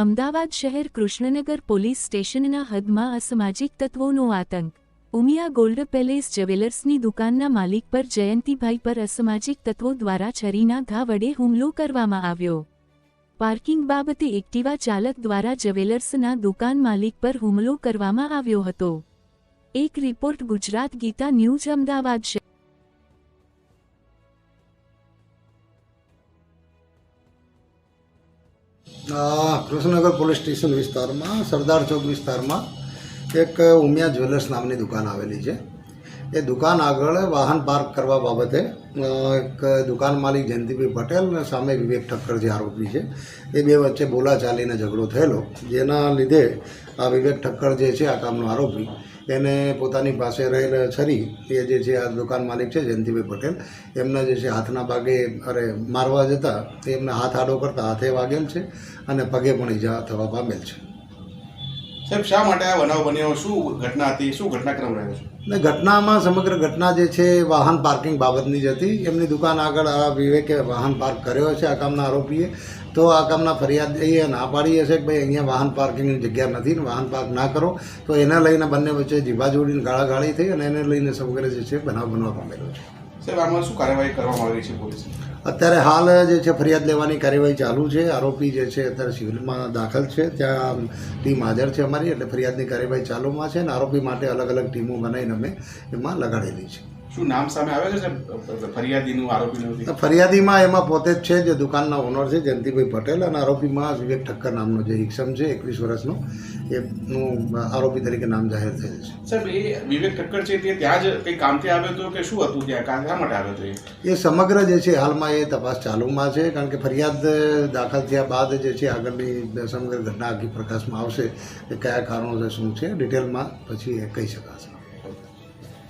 અમદાવાદ શહેર કૃષ્ણનગર પોલીસ સ્ટેશનના હદમાં અસામાજિક તત્વોનો આતંક. ઉમિયા ગોલ્ડ પેલેસ જ્વેલર્સની દુકાનના માલિક પર જયંતિભાઈ પર અસામાજિક તત્વો દ્વારા છરીના ઘા વડે હુમલો કરવામાં આવ્યો. પાર્કિંગ બાબતે એક્ટિવા ચાલક દ્વારા જ્વેલર્સના દુકાન માલિક પર હુમલો કરવામાં આવ્યો હતો. એક report Gujarat Geeta news Ahmedabad Krishnanagar police station વિસ્તારમાં સરદાર ચોક વિસ્તારમાં એક ઉમિયા જ્વેલર્સ નામની દુકાન આવેલી છે. એ દુકાન આગળ વાહન પાર્ક કરવા બાબતે એક દુકાન માલિક જયંતિભાઈ પટેલ અને સામે વિવેક ઠક્કર જે આરોપી છે, એ બે વચ્ચે બોલાચાલીને ઝઘડો થયેલો. જેના લીધે આ વિવેક ઠક્કર જે છે, આ કામનો આરોપી, એને પોતાની પાસે રહેલ છરી, એ જે છે, આ દુકાન માલિક છે જયંતિભાઈ પટેલ, એમના જે છે, હાથના ભાગે, અરે, મારવા જતા, એમને હાથ આડો કરતા હાથે વાગેલ છે અને પગે પણ ઈજા થવા પામેલ છે. સાહેબ શા માટે આ બનાવ બન્યો? શું ઘટના હતી? શું ઘટનાક્રમ રહ્યો છે? ને ઘટનામાં સમગ્ર ઘટના જે છે વાહન પાર્કિંગ બાબતની જ હતી. એમની દુકાન આગળ આ વિવેકે વાહન પાર્ક કર્યો છે આ કામના આરોપીએ. તો આ કામના ફરિયાદ એ ના પાડી હશે કે ભાઈ અહીંયા વાહન પાર્કિંગની જગ્યા નથી ને વાહન પાર્ક ના કરો. તો એને લઈને બંને વચ્ચે જીભાજોડીને ગાળાગાળી થઈ અને એને લઈને સમગ્ર જે છે બનાવ બનવા પામેલો છે. સાહેબ આમાં શું કાર્યવાહી કરવામાં આવી છે પોલીસ અત્યારે હાલ જે છે ફરિયાદ લેવાની કાર્યવાહી ચાલુ છે. આરોપી જે છે અત્યારે સિવિલમાં દાખલ છે. ત્યાં ટીમ હાજર છે અમારી, એટલે ફરિયાદની કાર્યવાહી ચાલુમાં છે અને આરોપી માટે અલગ અલગ ટીમો બનાવીને અમે એમાં લગાડેલી છે. શું નામ સામે આવે છે સાહેબ? ફરિયાદીનું આરોપીનું ફરિયાદીમાં એમાં પોતે જ છે જે દુકાનના ઓનર છે જયંતિભાઈ પટેલ અને આરોપીમાં વિવેક ઠક્કર નામનો જે ઇક્ષમ છે એકવીસ વર્ષનો એનું આરોપી તરીકે નામ જાહેર થયેલ છે. સાહેબ એ વિવેક ઠક્કર છે તે ત્યાં જ કંઈ કામથી આવ્યો હતો કે શું હતું ત્યાં? કા- શા માટે આવ્યો હતો એ? એ સમગ્ર જે છે હાલમાં એ તપાસ ચાલુમાં છે કારણ કે ફરિયાદ દાખલ થયા બાદ જે છે આગળની સમગ્ર ઘટના આખી પ્રકાશમાં આવશે કે કયા કારણો છે શું છે ડિટેલમાં પછી એ કહી શકાશે.